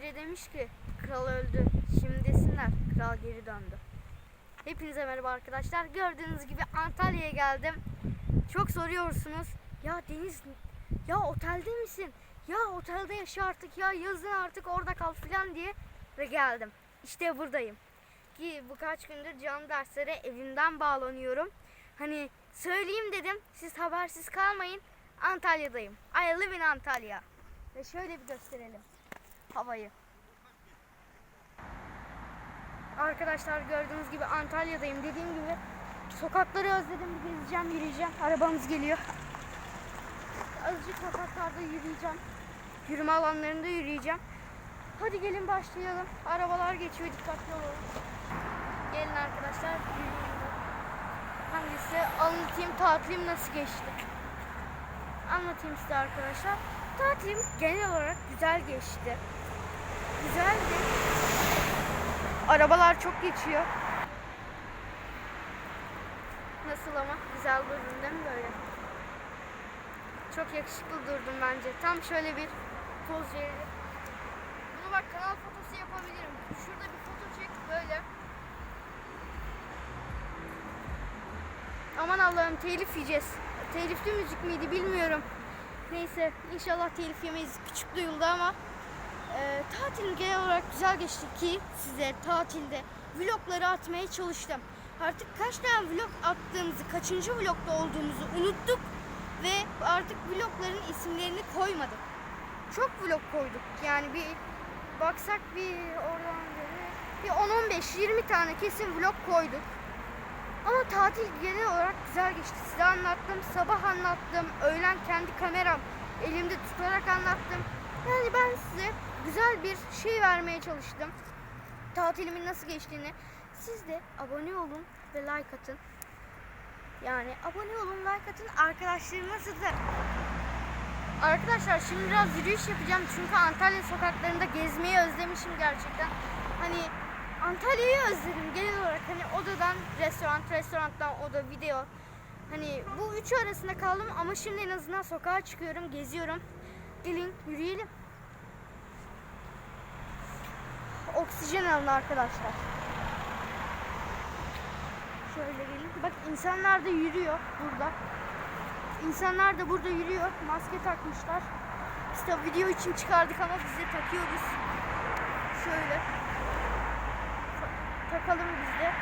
Biri demiş ki kral öldü. Şimdi desinler kral geri döndü. Hepinize merhaba arkadaşlar. Gördüğünüz gibi Antalya'ya geldim. Çok soruyorsunuz. Ya Deniz ya otelde misin? Ya otelde yaşa artık ya yazın artık orada kal falan diye ve geldim. İşte buradayım. Ki bu kaç gündür canlı derslere evimden bağlanıyorum. Hani söyleyeyim dedim. Siz habersiz kalmayın. Antalya'dayım. I live in Antalya. Ve şöyle bir gösterelim havayı. Arkadaşlar gördüğünüz gibi Antalya'dayım. Dediğim gibi sokakları özledim. Gezeceğim, yürüyeceğim. Arabamız geliyor. Azıcık sokaklarda yürüyeceğim. Yürüme alanlarında yürüyeceğim. Hadi gelin başlayalım. Arabalar geçiyor. Dikkatli olalım. Gelin arkadaşlar. Hangisi? Anlatayım tatilim nasıl geçti. Anlatayım size arkadaşlar. Tatilim genel olarak güzel geçti. Güzeldi. Arabalar çok geçiyor. Nasıl ama? Güzel durdum değil mi böyle? Çok yakışıklı durdum bence. Tam şöyle bir poz verelim. Bunu bak kanal fotosu yapabilirim. Şurada bir foto çek böyle. Aman Allah'ım telif yiyeceğiz. Telifli müzik miydi bilmiyorum. Neyse inşallah telif yemeyiz. Küçük duyuldu ama e, tatilim genel olarak güzel geçti ki size tatilde vlogları atmaya çalıştım. Artık kaç tane vlog attığımızı, kaçıncı vlogda olduğumuzu unuttuk ve artık vlogların isimlerini koymadık. Çok vlog koyduk. Yani bir baksak bir oradan bir 10-15-20 tane kesin vlog koyduk. Ama tatil genel olarak güzel geçti. Size anlattım, sabah anlattım, öğlen kendi kameram elimde tutarak anlattım. Yani ben size güzel bir şey vermeye çalıştım. Tatilimin nasıl geçtiğini. Siz de abone olun ve like atın. Yani abone olun, like atın. Arkadaşlarınızı da Arkadaşlar şimdi biraz yürüyüş yapacağım çünkü Antalya sokaklarında gezmeyi özlemişim gerçekten. Hani Antalya'yı özledim genel olarak hani odadan restoran, restorandan oda, video. Hani bu üçü arasında kaldım ama şimdi en azından sokağa çıkıyorum, geziyorum. Gelin yürüyelim. Oksijen alın arkadaşlar. Şöyle gelin. Bak insanlar da yürüyor burada. İnsanlar da burada yürüyor. Maske takmışlar. Biz de video için çıkardık ama biz de takıyoruz. Şöyle. Ta- takalım biz de.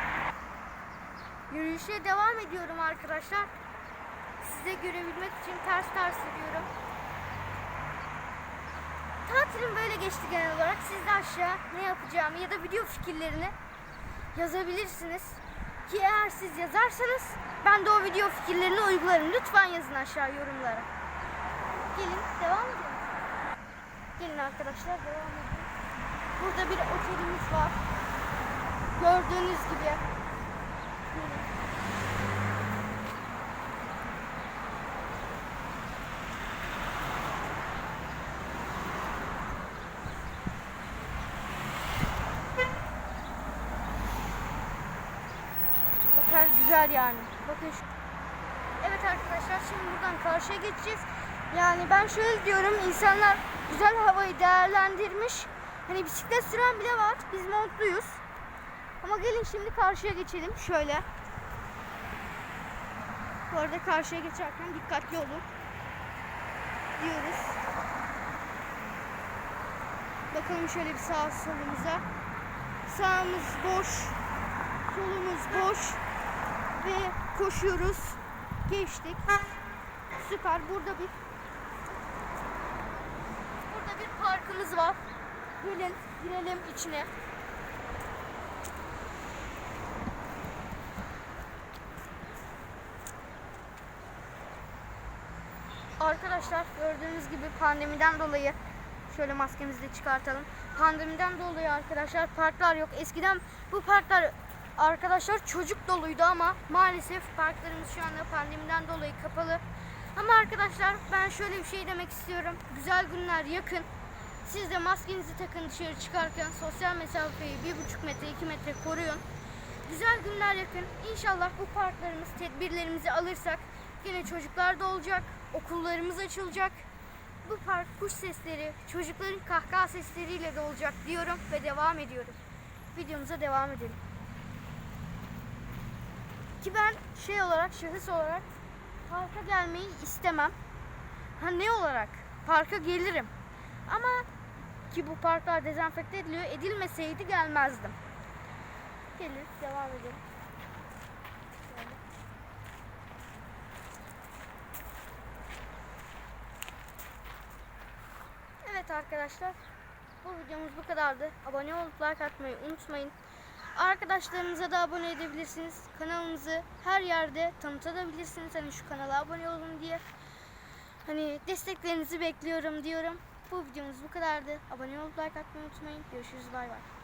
Yürüyüşe devam ediyorum arkadaşlar. Size görebilmek için ters ters yürüyorum. Tatilim böyle geçti genel olarak. Siz de aşağı ne yapacağımı ya da video fikirlerini yazabilirsiniz. Ki eğer siz yazarsanız ben de o video fikirlerini uygularım. Lütfen yazın aşağı yorumlara. Gelin devam edelim. Gelin arkadaşlar devam edelim. Burada bir otelimiz var. Gördüğünüz gibi. Gelin. Otel güzel yani. Bakın. Evet arkadaşlar şimdi buradan karşıya geçeceğiz. Yani ben şöyle diyorum insanlar güzel havayı değerlendirmiş. Hani bisiklet süren bile var. Biz montluyuz. Ama gelin şimdi karşıya geçelim. Şöyle. Bu arada karşıya geçerken dikkatli olun. Diyoruz. Bakalım şöyle bir sağ solumuza. Sağımız boş. Solumuz boş ve koşuyoruz. Geçtik. Süper. Burada bir Burada bir parkımız var. Gelin girelim içine. Arkadaşlar gördüğünüz gibi pandemiden dolayı şöyle maskemizi de çıkartalım. Pandemiden dolayı arkadaşlar parklar yok. Eskiden bu parklar arkadaşlar çocuk doluydu ama maalesef parklarımız şu anda pandemiden dolayı kapalı. Ama arkadaşlar ben şöyle bir şey demek istiyorum. Güzel günler yakın. Siz de maskenizi takın dışarı çıkarken sosyal mesafeyi 1,5 metre 2 metre koruyun. Güzel günler yakın. İnşallah bu parklarımız tedbirlerimizi alırsak yine çocuklar da olacak. Okullarımız açılacak. Bu park kuş sesleri, çocukların kahkaha sesleriyle dolacak diyorum ve devam ediyorum. Videomuza devam edelim. Ki ben şey olarak, şahıs olarak parka gelmeyi istemem. Ha ne olarak? Parka gelirim. Ama ki bu parklar dezenfekte ediliyor. Edilmeseydi gelmezdim. Gelir, devam edelim. Evet arkadaşlar. Bu videomuz bu kadardı. Abone olup like atmayı unutmayın. Arkadaşlarınıza da abone edebilirsiniz. Kanalımızı her yerde tanıtabilirsiniz. Hani şu kanala abone olun diye. Hani desteklerinizi bekliyorum diyorum. Bu videomuz bu kadardı. Abone olup like atmayı unutmayın. Görüşürüz. Bay bay.